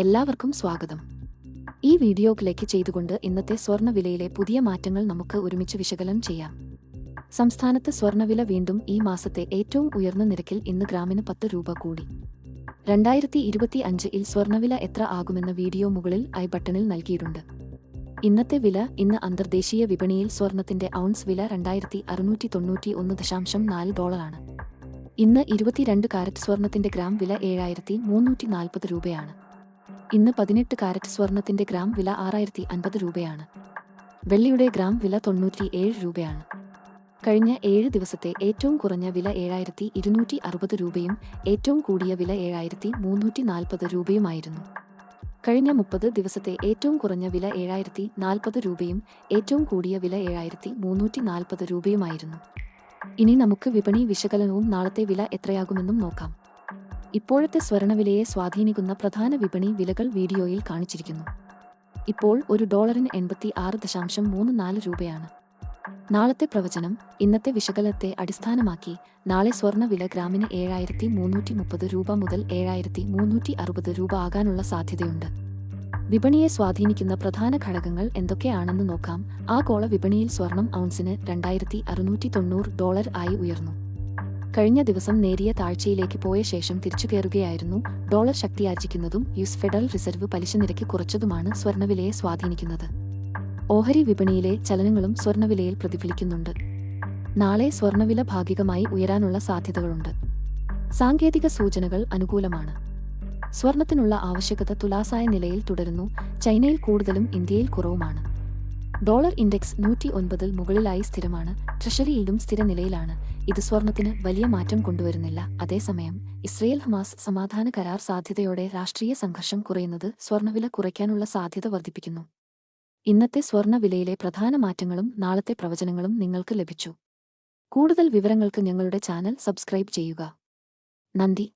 എല്ലാവർക്കും സ്വാഗതം. ഈ വീഡിയോ ക്ലിക്ക് ചെയ്തുകൊണ്ട് ഇന്നത്തെ സ്വർണവിലയിലെ പുതിയ മാറ്റങ്ങൾ നമുക്ക് ഒരുമിച്ച് വിശകലനം ചെയ്യാം. സംസ്ഥാനത്ത് സ്വർണവില വീണ്ടും ഈ മാസത്തെ ഏറ്റവും ഉയർന്ന നിരക്കിൽ ഇന്ന് ഗ്രാമിന് പത്ത് രൂപ കൂടി. രണ്ടായിരത്തി ഇരുപത്തി അഞ്ചിൽ സ്വർണവില എത്ര ആകുമെന്ന വീഡിയോ മുകളിൽ ഐ ബട്ടണിൽ നൽകിയിട്ടുണ്ട്. ഇന്നത്തെ വില ഇന്ന് അന്തർദേശീയ വിപണിയിൽ സ്വർണത്തിന്റെ ഔൺസ് വില രണ്ടായിരത്തി അറുന്നൂറ്റി തൊണ്ണൂറ്റി ഒന്ന് ദശാംശം നാല് ഡോളറാണ്. ഇന്ന് ഇരുപത്തിരണ്ട് കാരറ്റ് സ്വർണത്തിന്റെ ഗ്രാം വില ഏഴായിരത്തി മുന്നൂറ്റി നാൽപ്പത് രൂപയാണ്. ഇന്ന് പതിനെട്ട് കാരറ്റ് സ്വർണത്തിന്റെ ഗ്രാം വില ആറായിരത്തി അൻപത് രൂപയാണ്. വെള്ളിയുടെ ഗ്രാം വില തൊണ്ണൂറ്റി ഏഴ് രൂപയാണ്. കഴിഞ്ഞ ഏഴ് ദിവസത്തെ ഏറ്റവും കുറഞ്ഞ വില ഏഴായിരത്തി ഇരുന്നൂറ്റി അറുപത് രൂപയും ഏറ്റവും കൂടിയ വില ഏഴായിരത്തി മുന്നൂറ്റി നാൽപ്പത് രൂപയുമായിരുന്നു. കഴിഞ്ഞ മുപ്പത് ദിവസത്തെ ഏറ്റവും കുറഞ്ഞ വില ഏഴായിരത്തി നാൽപ്പത് രൂപയും ഏറ്റവും കൂടിയ വില ഏഴായിരത്തി മുന്നൂറ്റി നാൽപ്പത് രൂപയുമായിരുന്നു. ഇനി നമുക്ക് വിപണി വിശകലനവും നാളത്തെ വില എത്രയാകുമെന്നും നോക്കാം. ഇപ്പോഴത്തെ സ്വർണവിലയെ സ്വാധീനിക്കുന്ന പ്രധാന വിപണി വിലകൾ വീഡിയോയിൽ കാണിച്ചിരിക്കുന്നു. ഇപ്പോൾ ഒരു ഡോളറിന് എൺപത്തി ആറ് ദശാംശം മൂന്ന് നാല് രൂപയാണ്. നാളത്തെ പ്രവചനം ഇന്നത്തെ വിശകലനത്തെ അടിസ്ഥാനമാക്കി നാളെ സ്വർണവില ഗ്രാമിന് ഏഴായിരത്തി മുന്നൂറ്റി മുപ്പത് രൂപ മുതൽ ഏഴായിരത്തി മുന്നൂറ്റി അറുപത് രൂപ ആകാനുള്ള സാധ്യതയുണ്ട്. വിപണിയെ സ്വാധീനിക്കുന്ന പ്രധാന ഘടകങ്ങൾ എന്തൊക്കെയാണെന്ന് നോക്കാം. ആഗോള വിപണിയിൽ സ്വർണം ഔൺസിന് രണ്ടായിരത്തി അറുന്നൂറ്റി തൊണ്ണൂറ് ഡോളർ ആയി ഉയർന്നു. കഴിഞ്ഞ ദിവസം നേരിയ താഴ്ചയിലേക്ക് പോയ ശേഷം തിരിച്ചു കയറുകയായിരുന്നു. ഡോളർ ശക്തിയാർജിക്കുന്നതും യുഎസ് ഫെഡറൽ റിസർവ് പലിശ നിരക്ക് കുറച്ചതുമാണ് സ്വർണവിലയെ സ്വാധീനിക്കുന്നത്. ഓഹരി വിപണിയിലെ ചലനങ്ങളും സ്വർണവിലയിൽ പ്രതിഫലിക്കുന്നുണ്ട്. നാളെ സ്വർണവില ഭാഗികമായി ഉയരാനുള്ള സാധ്യതകളുണ്ട്. സാങ്കേതിക സൂചനകൾ അനുകൂലമാണ്. സ്വർണത്തിനുള്ള ആവശ്യകത തുലാസായ നിലയിൽ തുടരുന്നു. ചൈനയിൽ കൂടുതലും ഇന്ത്യയിൽ കുറവുമാണ്. ഡോളർ ഇൻഡെക്സ് നൂറ്റി ഒൻപതിൽ മുകളിലായി സ്ഥിരമാണ്. ട്രഷറി ഈടും സ്ഥിര നിലയിലാണ് ഇത് സ്വർണത്തിന് വലിയ മാറ്റം കൊണ്ടുവരുന്നില്ല. അതേസമയം ഇസ്രയേൽ ഹമാസ് സമാധാന കരാർ സാധ്യതയോടെ രാഷ്ട്രീയ സംഘർഷം കുറയുന്നത് സ്വർണവില കുറയ്ക്കാനുള്ള സാധ്യത വർദ്ധിപ്പിക്കുന്നു. ഇന്നത്തെ സ്വർണവിലയിലെ പ്രധാന മാറ്റങ്ങളും നാളത്തെ പ്രവചനങ്ങളും നിങ്ങൾക്ക് ലഭിച്ചു. കൂടുതൽ വിവരങ്ങൾക്ക് ഞങ്ങളുടെ ചാനൽ സബ്സ്ക്രൈബ് ചെയ്യുക. നന്ദി.